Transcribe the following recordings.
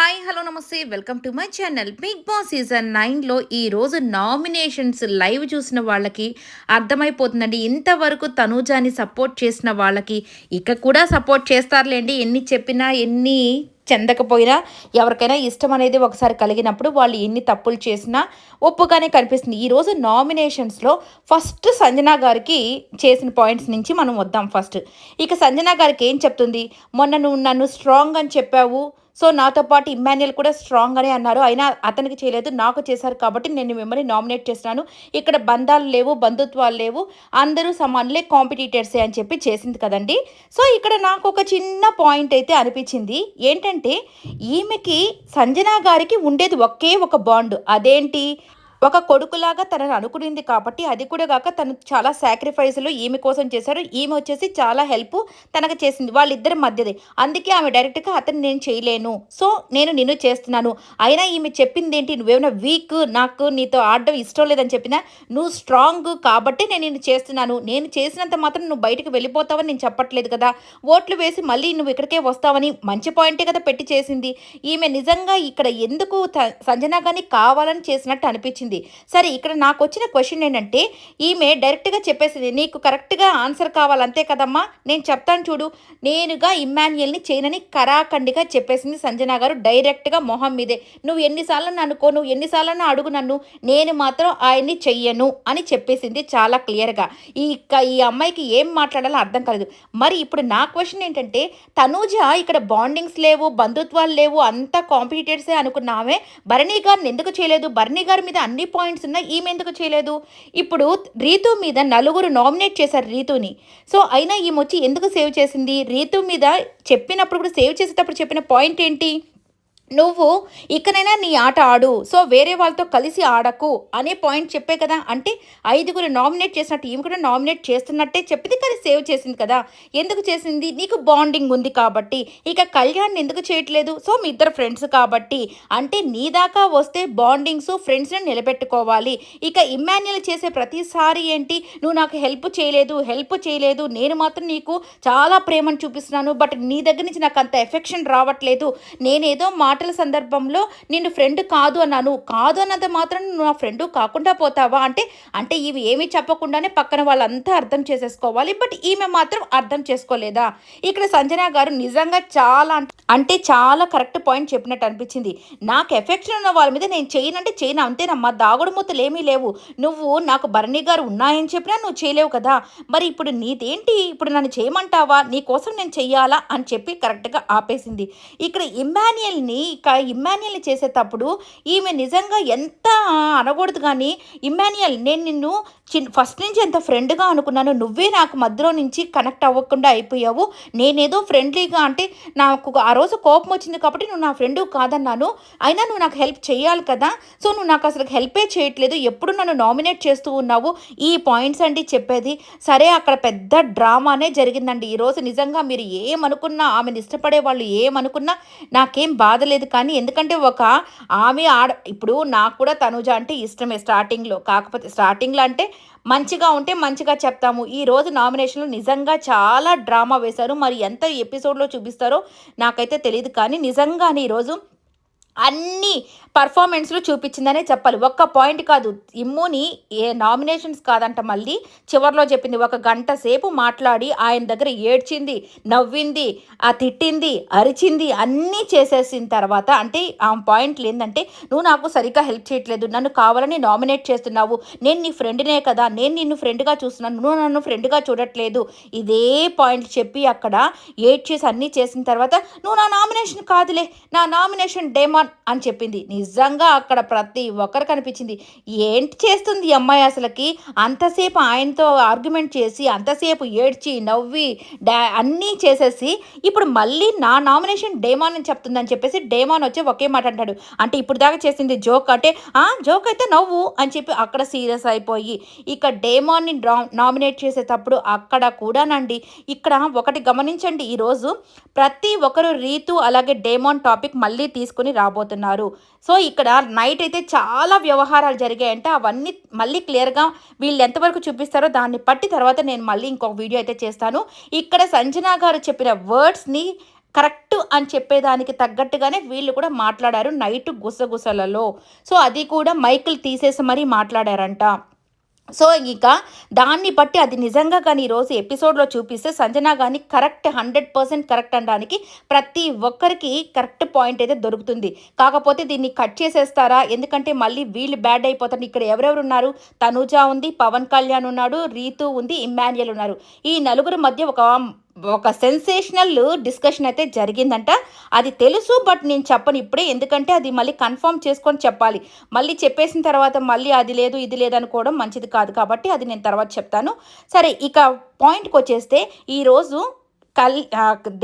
Hi hello నమస్తే. Welcome to my channel Bigg Boss season నైన్లో ఈరోజు నామినేషన్స్ లైవ్ చూసిన వాళ్ళకి అర్థమైపోతుందండి. ఇంతవరకు తనూజాని సపోర్ట్ చేసిన వాళ్ళకి ఇక కూడా సపోర్ట్ చేస్తారులేండి. ఎన్ని చెప్పినా ఎన్ని చెందకపోయినా ఎవరికైనా ఇష్టం అనేది ఒకసారి కలిగినప్పుడు వాళ్ళు ఎన్ని తప్పులు చేసినా ఒప్పుగానే కనిపిస్తుంది. ఈరోజు నామినేషన్స్లో ఫస్ట్ సంజనా గారికి చేసిన పాయింట్స్ నుంచి మనం వద్దాం ఫస్ట్ ఇక సంజనా గారికి ఏం చెప్తుంది? మొన్న నువ్వు నన్ను స్ట్రాంగ్ అని చెప్పావు. సో నాతో పాటు ఇమ్మాన్యుయల్ కూడా స్ట్రాంగ్ అనే అన్నారు. అయినా అతనికి చేయలేదు నాకు చేశారు కాబట్టి నేను మిమ్మల్ని నామినేట్ చేస్తున్నాను. ఇక్కడ బంధాలు లేవు బంధుత్వాలు లేవు అందరూ సమానులే కాంపిటీటర్సే అని చెప్పి చేసింది కదండి. సో ఇక్కడ నాకు ఒక చిన్న పాయింట్ అయితే అనిపించింది. ఏంటంటే ఈమెకి సంజనా గారికి ఉండేది ఒకే ఒక బాండ్ అదేంటి? ఒక కొడుకులాగా తనని అనుకునింది కాబట్టి అది కూడా కాక తను చాలా సాక్రిఫైస్లు ఈమె కోసం చేశారు ఈమె వచ్చేసి చాలా హెల్ప్ తనకు చేసింది వాళ్ళిద్దరి మధ్యది. అందుకే ఆమె డైరెక్ట్గా అతను నేను చేయలేను. సో నేను నిన్ను చేస్తున్నాను. అయినా ఈమె చెప్పింది ఏంటి నువ్వేమైనా వీక్ నాకు నీతో ఆడడం ఇష్టం లేదని చెప్పినా నువ్వు స్ట్రాంగ్ కాబట్టి నేను నిన్ను చేస్తున్నాను. నేను చేసినంత మాత్రం నువ్వు బయటకు వెళ్ళిపోతావని నేను చెప్పట్లేదు కదా. ఓట్లు వేసి మళ్ళీ నువ్వు ఇక్కడికే వస్తావని మంచి పాయింటే కదా పెట్టి చేసింది. ఈమె నిజంగా ఇక్కడ ఎందుకు త- సంజన గాని కావాలని చేసినట్టు అనిపించింది. సరే ఇక్కడ నాకు వచ్చిన క్వశ్చన్ ఏంటంటే ఈమె డైరెక్ట్గా చెప్పేసింది నీకు కరెక్ట్గా ఆన్సర్ కావాలంతే కదమ్మా. నేను చెప్తాను చూడు. నేనుగా ఇమ్మాన్యుయల్ని చేయనని కరాఖండిగా చెప్పేసింది సంజన గారు డైరెక్ట్గా మొహం మీదే. నువ్వు ఎన్నిసార్లు అనుకో నువ్వు ఎన్నిసార్లు అడుగు నన్ను. నేను మాత్రం ఆయన్ని చెయ్యను అని చెప్పేసింది చాలా క్లియర్గా. ఈ ఈ అమ్మాయికి ఏం మాట్లాడాలో అర్థం కాలేదు. మరి ఇప్పుడు నా క్వశ్చన్ ఏంటంటే తనూజ ఇక్కడ బాండింగ్స్ లేవు బంధుత్వాలు లేవు అంతా కాంపిటేటర్సే అనుకున్నామే. భరణి గారిని ఎందుకు చేయలేదు? భరణి గారి మీద అన్ని పాయింట్స్ ఉన్నాయి ఈమె ఎందుకు చేయలేదు? ఇప్పుడు రీతు మీద నలుగురు నామినేట్ చేశారు రీతుని. సో అయినా ఈమె వచ్చి ఎందుకు సేవ్ చేసింది? రీతు మీద చెప్పినప్పుడు కూడా సేవ్ చేసేటప్పుడు చెప్పిన పాయింట్ ఏంటి? నువ్వు ఇకనైనా నీ ఆట ఆడు సో వేరే వాళ్ళతో కలిసి ఆడకు అనే పాయింట్ చెప్పే కదా. అంటే ఐదుగురు నామినేట్ చేసినట్టు ఈమె కూడా నామినేట్ చేస్తున్నట్టే చెప్పింది కానీ సేవ్ చేసింది కదా. ఎందుకు చేసింది? నీకు బాండింగ్ ఉంది కాబట్టి. ఇక కళ్యాణ్ ఎందుకు చేయట్లేదు? సో మీ ఇద్దరు ఫ్రెండ్స్ కాబట్టి. అంటే నీ దాకా వస్తే బాండింగ్స్ ఫ్రెండ్స్ని నిలబెట్టుకోవాలి. ఇక ఇమ్మాన్యుల్ చేసే ప్రతిసారి ఏంటి? నువ్వు నాకు హెల్ప్ చేయలేదు హెల్ప్ చేయలేదు. నేను మాత్రం నీకు చాలా ప్రేమను చూపిస్తున్నాను బట్ నీ దగ్గర నుంచి నాకు అంత ఎఫెక్షన్ రావట్లేదు. నేనేదో మాటల సందర్భంలో నిన్ను ఫ్రెండ్ కాదు అన్నాను. కాదు అన్నంత మాత్రం నువ్వు నా ఫ్రెండ్ కాకుండా పోతావా? అంటే అంటే ఇవి ఏమీ చెప్పకుండానే పక్కన వాళ్ళంతా అర్థం చేసేసుకోవాలి. బట్ ఈమె మాత్రం అర్థం చేసుకోలేదా? ఇక్కడ సంజన గారు నిజంగా చాలా అంటే- చాలా కరెక్ట్ పాయింట్ చెప్పినట్టు అనిపించింది. నాకు ఎఫెక్షన్ ఉన్న వాళ్ళ మీద నేను చేయనంటే చేయను. అంతేనమ్మా దాగుడు మూతలు ఏమీ లేవు. నువ్వు నాకు భరణి గారు ఉన్నాయని చెప్పినా నువ్వు చేయలేవు కదా. మరి ఇప్పుడు నీదేంటి? ఇప్పుడు నన్ను చేయమంటావా? నీ కోసం నేను చెయ్యాలా? అని చెప్పి కరెక్ట్గా ఆపేసింది. ఇక్కడ ఇమ్మాన్యుయల్ని ఇమ్మాన్యుయల్ని చేసేటప్పుడు ఈమె నిజంగా ఎంత అనకూడదు కానీ ఇమ్మాన్యుయల్ నేను నిన్ను చిన్ ఫస్ట్ నుంచి ఎంత ఫ్రెండ్గా అనుకున్నాను నువ్వే నాకు మధ్యలో నుంచి కనెక్ట్ అవ్వకుండా అయిపోయావు. నేనేదో ఫ్రెండ్లీగా అంటే నాకు ఆ రోజు కోపం వచ్చింది కాబట్టి నువ్వు నా ఫ్రెండ్ కాదన్నాను. అయినా నువ్వు నాకు హెల్ప్ చేయాలి కదా. సో నువ్వు నాకు అసలు హెల్పే చేయట్లేదు. ఎప్పుడు నన్ను నామినేట్ చేస్తూ ఉన్నావు? ఈ పాయింట్స్ అండి చెప్పేది. సరే అక్కడ పెద్ద డ్రామానే జరిగిందండి. ఈరోజు నిజంగా మీరు ఏమనుకున్నా ఆమెను ఇష్టపడే వాళ్ళు ఏమనుకున్నా నాకేం బాధ లేదు. కానీ ఎందుకంటే ఒక ఆమె ఆడ ఇప్పుడు నాకు కూడా తనుజ అంటే ఇష్టమే స్టార్టింగ్లో. కాకపోతే స్టార్టింగ్లో అంటే మంచిగా ఉంటే మంచిగా చెప్తాము. ఈ రోజు నామినేషన్లో నిజంగా చాలా డ్రామా వేశారు. మరి ఎంత ఎపిసోడ్లో చూపిస్తారో నాకైతే తెలియదు కానీ నిజంగానే ఈరోజు అన్ని పర్ఫార్మెన్స్లు చూపించిందనే చెప్పాలి. ఒక్క పాయింట్ కాదు. ఇమ్ముని ఏ నామినేషన్స్ కాదంట మళ్ళీ. చివర్లో చెప్పింది ఒక గంట సేపు మాట్లాడి ఆయన దగ్గర ఏడ్చింది నవ్వింది ఆ తిట్టింది అరిచింది అన్నీ చేసేసిన తర్వాత అంటే ఆ పాయింట్లు ఏంటంటే నువ్వు నాకు సరిగ్గా హెల్ప్ చేయట్లేదు. నన్ను కావాలని నామినేట్ చేస్తున్నావు. నేను నీ ఫ్రెండ్నే కదా. నేను నిన్ను ఫ్రెండ్గా చూస్తున్నాను. నువ్వు నన్ను ఫ్రెండ్గా చూడట్లేదు. ఇదే పాయింట్ చెప్పి అక్కడ ఏడ్ చేసి అన్నీ చేసిన తర్వాత నువ్వు నా నామినేషన్ కాదులే. నా నామినేషన్ డేమాన్ అని చెప్పింది. నిజంగా అక్కడ ప్రతి ఒక్కరు కనిపించింది. ఏంటి చేస్తుంది అమ్మాయి అసలుకి? అంతసేపు ఆయనతో ఆర్గ్యుమెంట్ చేసి అంతసేపు ఏడ్చి నవ్వి డా అన్నీ చేసేసి ఇప్పుడు మళ్ళీ నా నామినేషన్ డేమాన్ అని చెప్తుందని చెప్పేసి డేమాన్ వచ్చి ఒకే మాట అంటాడు. అంటే ఇప్పుడు దాకా చేసింది జోక్ అంటే ఆ జోక్ అయితే నవ్వు అని చెప్పి అక్కడ సీరియస్ అయిపోయి ఇక డేమాన్ని నామినేట్ చేసేటప్పుడు అక్కడ కూడానండి ఇక్కడ ఒకటి గమనించండి. ఈరోజు ప్రతి ఒక్కరు రీతు అలాగే డేమాన్ టాపిక్ మళ్ళీ తీసుకుని రాబోతున్నారు. సో ఇక్కడ నైట్ అయితే చాలా వ్యవహారాలు జరిగాయంటే. అవన్నీ మళ్ళీ క్లియర్గా వీళ్ళు ఎంతవరకు చూపిస్తారో దాన్ని బట్టి తర్వాత నేను మళ్ళీ ఇంకొక వీడియో అయితే చేస్తాను. ఇక్కడ సంజనా గారు చెప్పిన వర్డ్స్ని కరెక్ట్ అని చెప్పేదానికి తగ్గట్టుగానే వీళ్ళు కూడా మాట్లాడారు నైట్ గుసగుసలలో. సో అది కూడా మైకులు తీసేసి మరీ మాట్లాడారంట. సో ఇక దాన్ని బట్టి అది నిజంగా కానీ ఈరోజు ఎపిసోడ్లో చూపిస్తే సంజన కానీ కరెక్ట్ హండ్రెడ్ పర్సెంట్ కరెక్ట్ అనడానికి ప్రతి ఒక్కరికి కరెక్ట్ పాయింట్ అయితే దొరుకుతుంది. కాకపోతే దీన్ని కట్ చేసేస్తారా? ఎందుకంటే మళ్ళీ వీళ్ళు బ్యాడ్ అయిపోతారు. ఇక్కడ ఎవరెవరు ఉన్నారు? తనుజ ఉంది పవన్ కళ్యాణ్ ఉన్నాడు రీతు ఉంది ఇమ్మాన్యుయల్ ఉన్నారు. ఈ నలుగురు మధ్య ఒక ఒక సెన్సేషనల్ డిస్కషన్ అయితే జరిగిందంట. అది తెలుసు బట్ నేను చెప్పను ఇప్పుడే. ఎందుకంటే అది మళ్ళీ కన్ఫర్మ్ చేసుకొని చెప్పాలి. మళ్ళీ చెప్పేసిన తర్వాత మళ్ళీ అది లేదు ఇది లేదనుకోవడం మంచిది కాదు కాబట్టి అది నేను తర్వాత చెప్తాను. సరే ఇక పాయింట్కి వచ్చేస్తే ఈరోజు కల్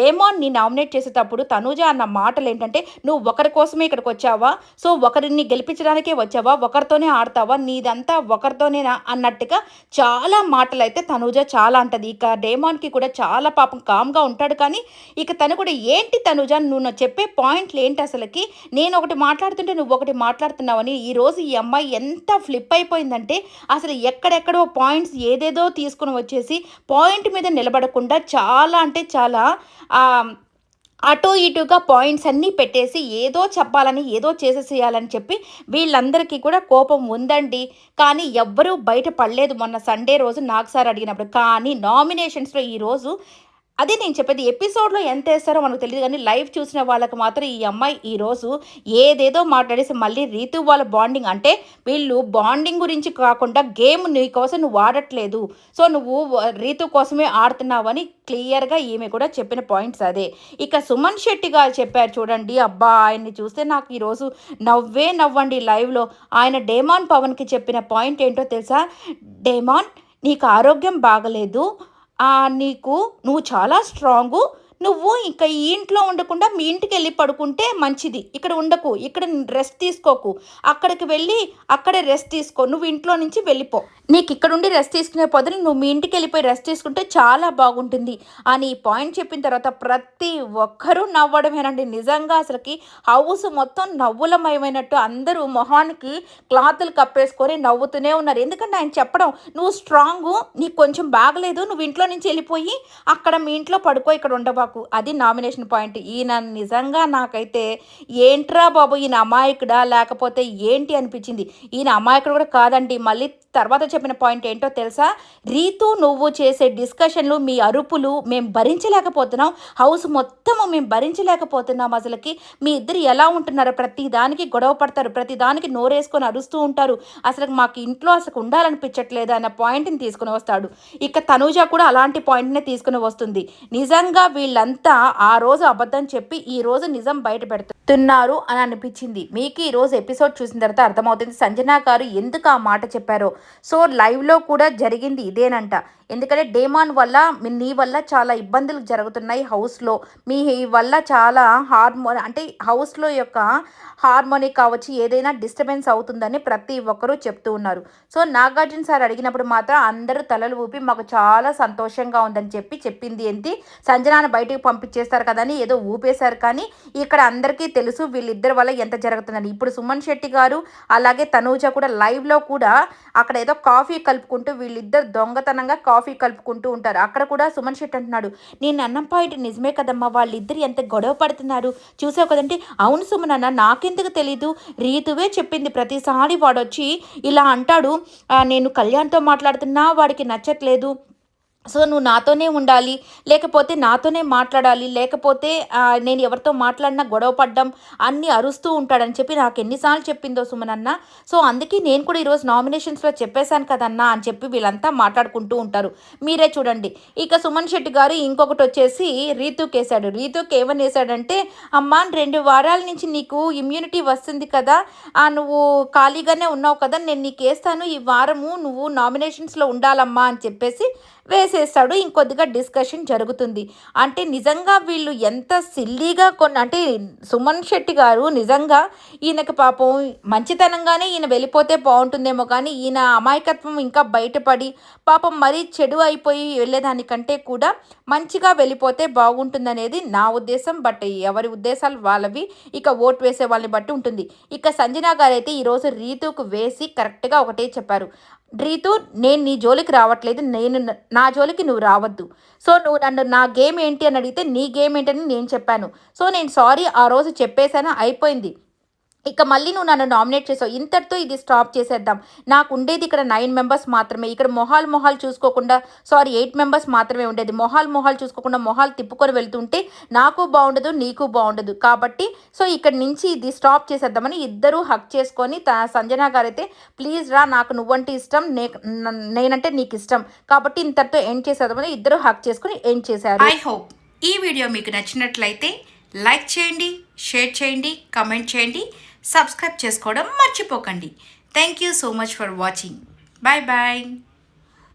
డేమాన్ని నామినేట్ చేసేటప్పుడు తనూజ అన్న మాటలు ఏంటంటే నువ్వు ఒకరి కోసమే ఇక్కడికి వచ్చావా? సో ఒకరిని గెలిపించడానికే వచ్చావా? ఒకరితోనే ఆడతావా? నీదంతా ఒకరితోనేనా? అన్నట్టుగా చాలా మాటలు అయితే తనూజ చాలా అంటది. ఇక డేమాన్కి కూడా చాలా పాపం కామ్గా ఉంటాడు కానీ ఇక తను కూడా ఏంటి తనూజ? నువ్వు చెప్పే పాయింట్లు ఏంటి అసలుకి? నేను ఒకటి మాట్లాడుతుంటే నువ్వు ఒకటి మాట్లాడుతున్నావని ఈరోజు ఈ అమ్మాయి ఎంత ఫ్లిప్ అయిపోయిందంటే అసలు ఎక్కడెక్కడో పాయింట్స్ ఏదేదో తీసుకుని వచ్చేసి పాయింట్ మీద నిలబడకుండా చాలా అంటే చాలా అటు ఇటుగా పాయింట్స్ అన్నీ పెట్టేసి ఏదో చెప్పాలని ఏదో చేసేసేయాలని చెప్పి వీళ్ళందరికీ కూడా కోపం ఉందండి. కానీ ఎవ్వరూ బయట పడలేదు. మొన్న సండే రోజు నాకు సార్ అడిగినప్పుడు కానీ నామినేషన్స్లో ఈరోజు అదే నేను చెప్పేది ఎపిసోడ్లో ఎంత వేస్తారో మనకు తెలియదు కానీ లైవ్ చూసిన వాళ్ళకి మాత్రం ఈ అమ్మాయి ఈరోజు ఏదేదో మాట్లాడేసి మళ్ళీ రీతు వాళ్ళ బాండింగ్ అంటే వీళ్ళు బాండింగ్ గురించి కాకుండా గేమ్ నీ కోసం నువ్వు ఆడట్లేదు. సో నువ్వు రీతు కోసమే ఆడుతున్నావని క్లియర్గా ఈమె కూడా చెప్పిన పాయింట్స్ అదే. ఇక సుమన్ శెట్టి గారు చెప్పారు చూడండి అబ్బా ఆయన్ని చూస్తే నాకు ఈరోజు నవ్వే నవ్వండి లైవ్లో. ఆయన డేమాన్ పవన్కి చెప్పిన పాయింట్ ఏంటో తెలుసా? డేమాన్ నీకు ఆరోగ్యం బాగలేదు. నీకు నువ్వు చాలా స్ట్రాంగు నువ్వు ఇంకా ఈ ఇంట్లో ఉండకుండా మీ ఇంటికి వెళ్ళి పడుకుంటే మంచిది. ఇక్కడ ఉండకు ఇక్కడ రెస్ట్ తీసుకోకు. అక్కడికి వెళ్ళి అక్కడే రెస్ట్ తీసుకో. నువ్వు ఇంట్లో నుంచి వెళ్ళిపో. నీకు ఇక్కడ ఉండి రెస్ట్ తీసుకునే పొద్దున నువ్వు మీ ఇంటికి వెళ్ళిపోయి రెస్ట్ తీసుకుంటే చాలా బాగుంటుంది. అని పాయింట్ చెప్పిన తర్వాత ప్రతి ఒక్కరూ నవ్వడమేనండి. నిజంగా అసలుకి హౌస్ మొత్తం నవ్వులమయమైనట్టు అందరూ మొహానికి క్లాతులు కప్పేసుకొని నవ్వుతూనే ఉన్నారు. ఎందుకంటే ఆయన చెప్పడం నువ్వు స్ట్రాంగు నీకు కొంచెం బాగలేదు నువ్వు ఇంట్లో నుంచి వెళ్ళిపోయి అక్కడ మీ ఇంట్లో పడుకో ఇక్కడ ఉండవా నాకు అది నామినేషన్ పాయింట్ ఈయన నిజంగా నాకైతే ఏంట్రా బాబు ఈయన అమాయకుడా? లేకపోతే ఏంటి అనిపించింది? ఈయన అమాయకుడు కూడా కాదండి. మళ్ళీ తర్వాత చెప్పిన పాయింట్ ఏంటో తెలుసా? రీతు నువ్వు చేసే డిస్కషన్లు మీ అరుపులు మేము భరించలేకపోతున్నాం. హౌస్ మొత్తము మేము భరించలేకపోతున్నాం అసలుకి. మీ ఇద్దరు ఎలా ఉంటున్నారో? ప్రతి దానికి గొడవ పడతారు. ప్రతి దానికి నోరేసుకొని అరుస్తూ ఉంటారు. అసలు మాకు ఇంట్లో అసలు ఉండాలనిపించట్లేదు అన్న పాయింట్ని తీసుకుని వస్తాడు. ఇక తనూజ కూడా అలాంటి పాయింట్నే తీసుకుని వస్తుంది. నిజంగా వీళ్ళంతా ఆ రోజు అబద్ధం చెప్పి ఈ రోజు నిజం బయట పెడుతున్నారు అని అనిపించింది. మీకు ఈ రోజు ఎపిసోడ్ చూసిన తర్వాత అర్థమవుతుంది. సంజన గారు ఎందుకు ఆ మాట చెప్పారో? సో లైవ్లో కూడా జరిగింది ఇదేనంట. ఎందుకంటే డేమాన్ వల్ల నీ వల్ల చాలా ఇబ్బందులు జరుగుతున్నాయి హౌస్లో. మీ వల్ల చాలా హార్మోన్ అంటే హౌస్లో యొక్క హార్మోని కావచ్చు ఏదైనా డిస్టర్బెన్స్ అవుతుందని ప్రతి ఒక్కరూ చెప్తూ ఉన్నారు. సో నాగార్జున సార్ అడిగినప్పుడు మాత్రం అందరూ తలలు ఊపి మాకు చాలా సంతోషంగా ఉందని చెప్పి చెప్పింది ఏంటి సంజనాన్ని బయటకు పంపించేస్తారు కదా అని ఏదో ఊపేశారు కానీ ఇక్కడ అందరికీ తెలుసు వీళ్ళిద్దరి వల్ల ఎంత జరుగుతుందని. ఇప్పుడు సుమన్ శెట్టి గారు అలాగే తనూజ కూడా లైవ్లో కూడా అక్కడ ఏదో కాఫీ కలుపుకుంటూ వీళ్ళిద్దరు దొంగతనంగా కాఫీ కలుపుకుంటూ ఉంటారు. అక్కడ కూడా సుమన్ శెట్టి అంటున్నాడు నేను అన్నం పాయింట్ నిజమే కదమ్మా వాళ్ళిద్దరు ఎంత గొడవ పడుతున్నారు? చూసావు కదంటే అవును సుమన్ అన్న నాకెందుకు తెలీదు. రీతువే చెప్పింది ప్రతిసారి వాడు వచ్చి ఇలా అంటాడు. నేను కళ్యాణ్తో మాట్లాడుతున్నా వాడికి నచ్చట్లేదు. సో నువ్వు నాతోనే ఉండాలి లేకపోతే నాతోనే మాట్లాడాలి లేకపోతే నేను ఎవరితో మాట్లాడినా గొడవ పడ్డం అన్నీ అరుస్తూ ఉంటాడని చెప్పి నాకు ఎన్నిసార్లు చెప్పిందో సుమన్ అన్న సో అందుకే నేను కూడా ఈరోజు నామినేషన్స్లో చెప్పేశాను కదన్నా అని చెప్పి వీళ్ళంతా మాట్లాడుకుంటూ ఉంటారు. మీరే చూడండి. ఇక సుమన్ శెట్టి గారు ఇంకొకటి వచ్చేసి రీతుకి వేశాడు. రీతుకి ఏమని వేశాడంటే అమ్మా రెండు వారాల నుంచి నీకు ఇమ్యూనిటీ వస్తుంది కదా నువ్వు ఖాళీగానే ఉన్నావు కదా నేను నీకు వేస్తాను. ఈ వారము నువ్వు నామినేషన్స్లో ఉండాలమ్మా అని చెప్పేసి చేస్తాడు ఇంకొద్దిగా డిస్కషన్ జరుగుతుంది. అంటే నిజంగా వీళ్ళు ఎంత సిల్లీగా కొన్ని అంటే సుమన్ శెట్టి గారు నిజంగా ఈయనకి పాపం మంచితనంగానే ఈయన వెళ్ళిపోతే బాగుంటుందేమో కానీ ఈయన అమాయకత్వం ఇంకా బయటపడి పాపం మరీ చెడు అయిపోయి వెళ్ళేదానికంటే కూడా మంచిగా వెళ్ళిపోతే బాగుంటుందనేది నా ఉద్దేశం. బట్ ఎవరి ఉద్దేశాలు వాళ్ళవి ఇక ఓటు వేసే వాళ్ళని బట్టి ఉంటుంది. ఇక సంజనా గారు అయితే ఈరోజు రీతుకు వేసి కరెక్ట్గా ఒకటే చెప్పారు. రీతు నేను నీ జోలికి రావట్లేదు నేను నా జోలికి నువ్వు రావద్దు. సో నువ్వు నన్ను నా గేమ్ ఏంటి అని అడిగితే నీ గేమ్ ఏంటని నేను చెప్పాను. సో నేను సారీ ఆ రోజు చెప్పేశాను అయిపోయింది. ఇక మళ్ళీ నువ్వు నన్ను నామినేట్ చేసావు. ఇంతటితో ఇది స్టాప్ చేసేద్దాం. నాకు ఉండేది ఇక్కడ నైన్ మెంబర్స్ మాత్రమే. ఇక్కడ మొహాల్ మొహాల్ చూసుకోకుండా సారీ ఎయిట్ మెంబర్స్ మాత్రమే ఉండేది. మొహాల్ మొహాల్ చూసుకోకుండా మొహాల్ తిప్పుకొని వెళ్తుంటే నాకు బాగుండదు నీకు బాగుండదు. కాబట్టి సో ఇక్కడ నుంచి ఇది స్టాప్ చేసేద్దామని ఇద్దరూ హక్ చేసుకొని త సంజన గారు అయితే ప్లీజ్ రా నాకు నువ్వంటే ఇష్టం. నే నేనంటే నీకు ఇష్టం. కాబట్టి ఇంతటితో ఎండ్ చేసేద్దామని ఇద్దరు హక్ చేసుకొని ఎండ్ చేశారు. ఐ హోప్ ఈ వీడియో మీకు నచ్చినట్లయితే లైక్ చేయండి షేర్ చేయండి కమెంట్ చేయండి. సబ్స్క్రైబ్ చేసుకోవడం మర్చిపోకండి. Thank you so much for watching bye bye